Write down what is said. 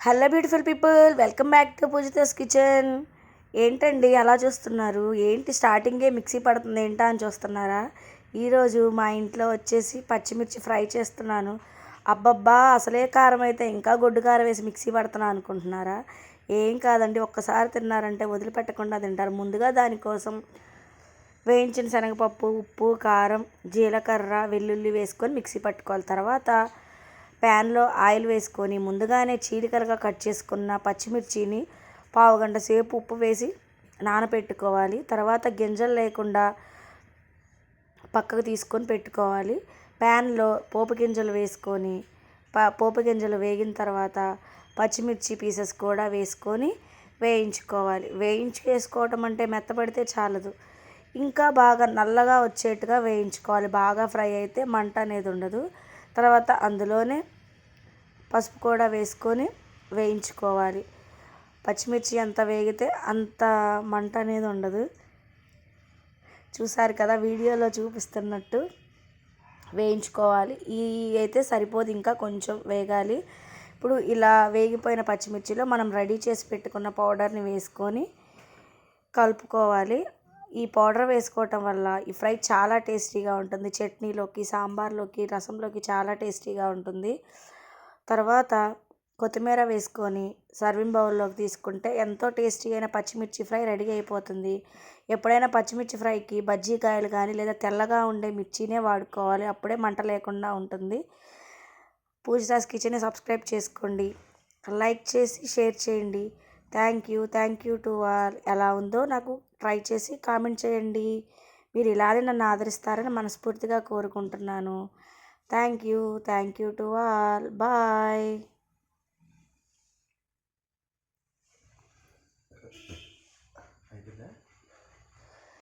Hello beautiful people welcome back to Poojitha's kitchen. ఏంటండి అలా చూస్తున్నారు? ఏంటి స్టార్టింగే మిక్సీ పడుతుంది ఏంటా అని చూస్తున్నారా? ఈరోజు మా ఇంట్లో వచ్చేసి పచ్చిమిర్చి ఫ్రై చేస్తున్నాను. అబ్బబ్బా అసలే కారం అయితే ఇంకా గొడ్డు కారం వేసి మిక్సీ పడుతున్నా అనుకుంటున్నారా? ఏం కాదండి ఒక్కసారి తిన్నారంటే వదిలిపెట్టకుండా తింటారు. ముందుగా దానికోసం వేయించిన శనగపప్పు ఉప్పు కారం జీలకర్ర వెల్లుల్లి వేసుకొని మిక్సీ పట్టుకోవాలి. తర్వాత ప్యాన్లో ఆయిల్ వేసుకొని ముందుగానే చీలికలుగా కట్ చేసుకున్న పచ్చిమిర్చిని పావు గంట సేపు ఉప్పు వేసి నానబెట్టుకోవాలి తర్వాత గింజలు లేకుండా పక్కకు తీసుకొని పెట్టుకోవాలి. ప్యాన్లో పోపు గింజలు వేసుకొని పోపు గింజలు వేగిన తర్వాత పచ్చిమిర్చి పీసెస్ కూడా వేసుకొని వేయించుకోవాలి. వేయించి వేసుకోవటం అంటే మెత్తపడితే చాలదు. ఇంకా బాగా నల్లగా వచ్చేట్టుగా వేయించుకోవాలి. బాగా ఫ్రై అయితే మంట అనేది ఉండదు. తర్వాత అందులోనే పసుపు కూడా వేసుకొని వేయించుకోవాలి. పచ్చిమిర్చి ఎంత వేగితే అంత మంట అనేది ఉండదు. చూసారు కదా వీడియోలో చూపిస్తున్నట్టు వేయించుకోవాలి. ఈ అయితే సరిపోదు ఇంకా కొంచెం వేగాలి. ఇప్పుడు ఇలా వేగిపోయిన పచ్చిమిర్చిలో మనం రెడీ చేసి పెట్టుకున్న పౌడర్ని వేసుకొని కలుపుకోవాలి. ఈ పౌడర్ వేసుకోవటం వల్ల ఈ ఫ్రై చాలా టేస్టీగా ఉంటుంది. చట్నీలోకి సాంబార్లోకి రసంలోకి చాలా టేస్టీగా ఉంటుంది. తర్వాత కొత్తిమీర వేసుకొని సర్వింగ్ బౌల్లోకి తీసుకుంటే ఎంతో టేస్టీ అయిన పచ్చిమిర్చి ఫ్రై రెడీ అయిపోతుంది. ఎప్పుడైనా పచ్చిమిర్చి ఫ్రైకి బజ్జీ కాయలు కానీ లేదా తెల్లగా ఉండే మిర్చినే వాడుకోవాలి. అప్పుడే మంట లేకుండా ఉంటుంది. పూజాస్ కిచెన్ని సబ్స్క్రైబ్ చేసుకోండి. లైక్ చేసి షేర్ చేయండి. Thank you thank you to all. ఎలా ఉందో నాకు ట్రై చేసి కామెంట్ చేయండి. మీరు ఇలానే నన్ను ఆదరిస్తారని మనస్ఫూర్తిగా కోరుకుంటున్నాను. Thank you thank you to all. Bye.